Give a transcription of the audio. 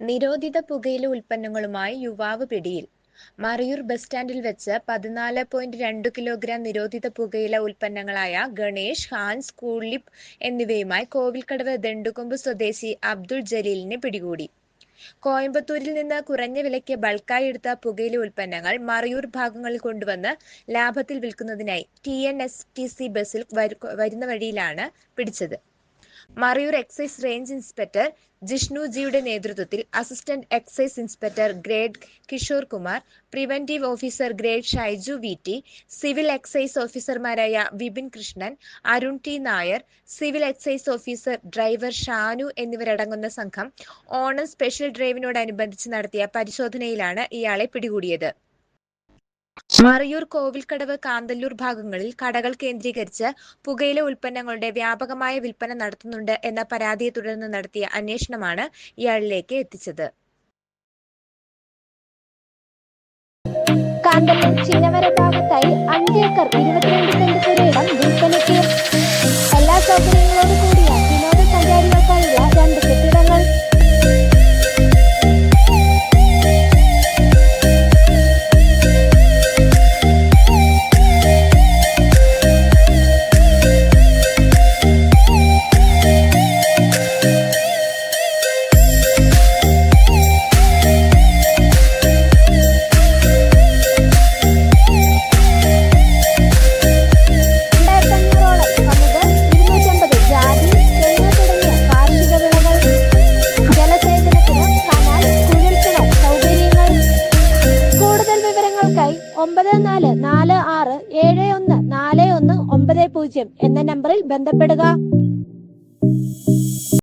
നിരോധിത പുകയില ഉൽപ്പന്നങ്ങളുമായി യുവാവ് പിടിയിൽ. മറയൂർ ബസ് സ്റ്റാൻഡിൽ വെച്ച് പതിനാല് പോയിന്റ് രണ്ട് കിലോഗ്രാം നിരോധിത പുകയില ഉൽപ്പന്നങ്ങളായ ഗണേഷ് ഹാൻസ് കൂളിപ്പ് എന്നിവയുമായി കോവിൽക്കടവ് ദണ്ടുകൊമ്പ് സ്വദേശി അബ്ദുൾ ജലീലിനെ പിടികൂടി. കോയമ്പത്തൂരിൽ നിന്ന് കുറഞ്ഞ വിലയ്ക്ക് ബൾക്കായി എടുത്ത പുകയില ഉൽപ്പന്നങ്ങൾ മറയൂർ ഭാഗങ്ങളിൽ കൊണ്ടുവന്ന് ലാഭത്തിൽ വിൽക്കുന്നതിനായി T N S T C ബസ്സിൽ വരുന്ന വഴിയിലാണ് പിടിച്ചത്. Marayoor excise range inspector Jishnu ജിയുടെ നേതൃത്വത്തിൽ assistant excise inspector grade Kishore Kumar preventive officer grade Shaiju V T civil excise ഓഫീസർമാരായ Vipin Krishnan Arun T Nair civil excise officer driver Shanu എന്നിവരടങ്ങുന്ന സംഘം Onam special ഡ്രൈവിനോടനുബന്ധിച്ച് നടത്തിയ പരിശോധനയിലാണ് ഇയാളെ പിടികൂടിയത്. മറയൂർ കോവിൽക്കടവ് കാന്തല്ലൂർ ഭാഗങ്ങളിൽ കടകൾ കേന്ദ്രീകരിച്ച് പുകയില ഉൽപ്പന്നങ്ങളുടെ വ്യാപകമായ വിൽപ്പന നടത്തുന്നുണ്ട് എന്ന പരാതിയെ തുടർന്ന് നടത്തിയ അന്വേഷണമാണ് ഇയാളിലേക്ക് എത്തിച്ചത്. കാന്തല്ലൂർ ചിന്നവര ഭാഗത്തായി അഞ്ചേക്കർ ഇരുപത്തിരണ്ട് സെന്റ് വിവരങ്ങൾക്കായി ഒമ്പത് നാല് നാല് ആറ് ഏഴ് ഒന്ന് നാല് ഒന്ന് ഒമ്പത് പൂജ്യം എന്ന നമ്പറിൽ ബന്ധപ്പെടുക.